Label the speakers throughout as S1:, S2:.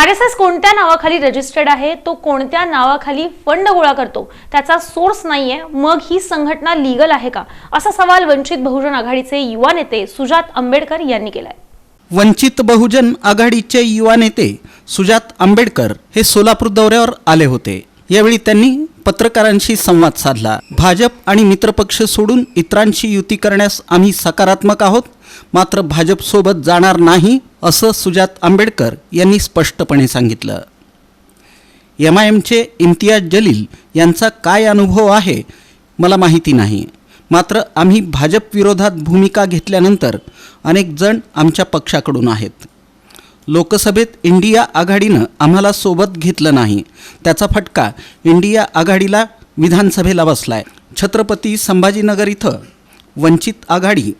S1: R S S कोणत्या नावाखाली registered आहे? तो कोणत्या नावाखाली फंड गोळा करतो? त्याचा सोर्स नाहीये. मग ही संघटना लिगल आहे का? असा सवाल वंचित बहुजन आघाडीचे युवा नेते सुजात आंबेडकर यांनी केलाय.
S2: वंचित बहुजन आघाडीचे युवा नेते सुजात आंबेडकर हे सोलापूर दौऱ्यावर आले होते. यावेळी त्यांनी पत्रकारांशी संवाद साधला. भाजप आणि मित्रपक्ष सोडून इतरांशी युती करण्यास आम्ही सकारात्मक आहोत. मात्र भाजपसोबत जाणार नाही असं सुजात आंबेडकर यांनी स्पष्टपणे सांगितलं. एम आय एमचे इम्तियाज जलील यांचा काय अनुभव आहे मला माहिती नाही. मात्र आम्ही भाजपविरोधात भूमिका घेतल्यानंतर अनेक जण आमच्या पक्षाकडून आहेत. लोकसभेत इंडिया आघाडीनं आम्हाला सोबत घेतलं नाही. त्याचा फटका इंडिया आघाडीला विधानसभेला बसलाय. छत्रपती संभाजीनगर इथं वंचित आघाडी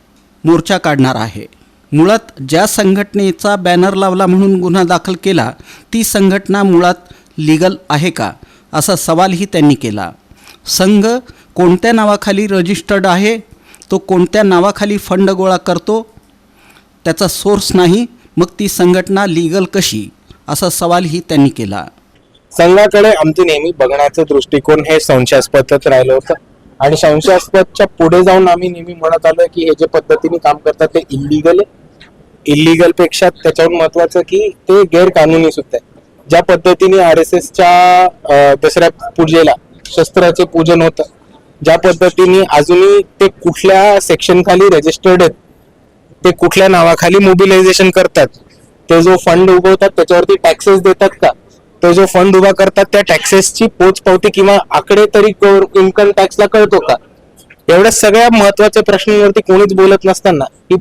S2: मोर्चा काढणार आहे. मुळात ज्या संघटनेचा बॅनर लावला म्हणून गुन्हा दाखल केला ती संघटना मुळात लिगल आहे का? असा सवालही त्यांनी केला. संघ कोणत्या नावाखाली रजिस्टर्ड आहे? तो कोणत्या नावाखाली फंड गोळा करतो? त्याचा सोर्स नाही. मग ती संघटना लिगल कशी? असा सवालही त्यांनी केला.
S3: संघाकडे आमचे नेहमी बघण्याचं दृष्टिकोन हे संशयास्पदच राहिलं होतं. आणि संशयास्पदच्या पुढे जाऊन आम्ही नेहमी म्हणत आलो की हे जे पद्धतीने काम करतात ते इलिगल आहे. इलिगलपेक्षा त्याच्याहून महत्वाचं की ते गैरकानुनी सुद्धा आहे. ज्या पद्धतीने आर एस एसच्या दसऱ्या पूजेला शस्त्राचे पूजन होतं ज्या पद्धतीने अजूनही ते कुठल्या सेक्शन खाली रजिस्टर्ड आहेत ते कुठल्या नावाखाली मोबिलायझेशन करतात? ते जो फंड उगवतात त्याच्यावरती टॅक्सेस देतात का? तो जो फंड उभा करतात त्या टॅक्सेसची पोचपावती किंवा आकडे तरी इन्कम टॅक्सला कळतो का? एवढ्या सगळ्या महत्त्वाच्या प्रश्नांवरती कोणीच बोलत नसताना ही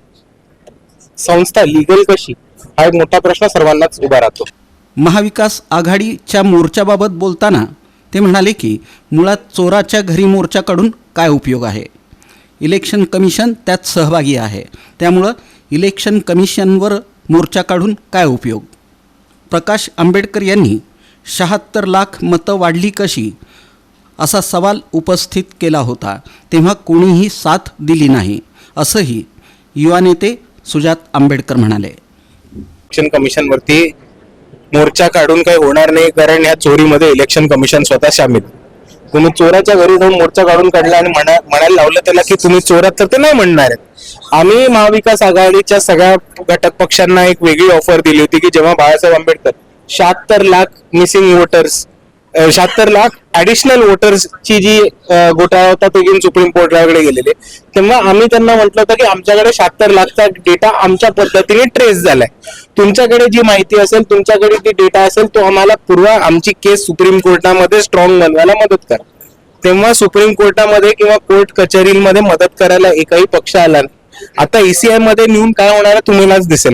S3: संस्था लिगल कशी? हा एक मोठा प्रश्न सर्वांनाच उभा राहतो.
S2: महाविकास आघाडीच्या मोर्चाबाबत बोलताना ते म्हणाले की मुळात चोराच्या घरी मोर्चाकडून काय उपयोग आहे? इलेक्शन कमिशन त्यात सहभागी आहे. त्यामुळं इलेक्शन कमिशनवर मोर्चा काढून काय उपयोग? प्रकाश आंबेडकर यांनी शहात्तर लाख मतं वाढली कशी? असा सवाल उपस्थित केला होता. तेव्हा कोणीही साथ दिली नाही. असंही युवा नेते सुजात आंबेडकर म्हणाले.
S3: इलेक्शन कमिशनवरती मोर्चा काढून काही होणार नाही कारण या चोरीमध्ये इलेक्शन कमिशन स्वतः सामील तुम्ही चोराच्या घरी जाऊन मोर्चा काढून काढला आणि म्हणा म्हणायला लावलं त्याला की तुम्ही चोरात तर ते नाही म्हणणार आहेत. आम्ही महाविकास आघाडीच्या सगळ्या घटक पक्षांना एक वेगळी ऑफर दिली होती की जेव्हा बाळासाहेब आंबेडकर शहात्तर लाख मिसिंग वोटर्स शहात्तर लाख ऍडिशनल वोटर्सची जी घोटाळा होता तो घेऊन सुप्रीम कोर्टाकडे गेलेले. तेव्हा आम्ही त्यांना म्हटलं होतं की आमच्याकडे शहात्तर लाखचा डेटा आमच्या पद्धतीने ट्रेस झालाय. तुमच्याकडे जी माहिती असेल तुमच्याकडे जी डेटा असेल तो आम्हाला पूर्वा आमची केस सुप्रीम कोर्टामध्ये स्ट्रॉंग बनवायला मदत करा. तेव्हा सुप्रीम कोर्टामध्ये किंवा कोर्ट कचेरीमध्ये मदत करायला एकही पक्ष आला नाही. आता ईसीआयमध्ये नेऊन काय होणार तुम्हालाच दिसेल.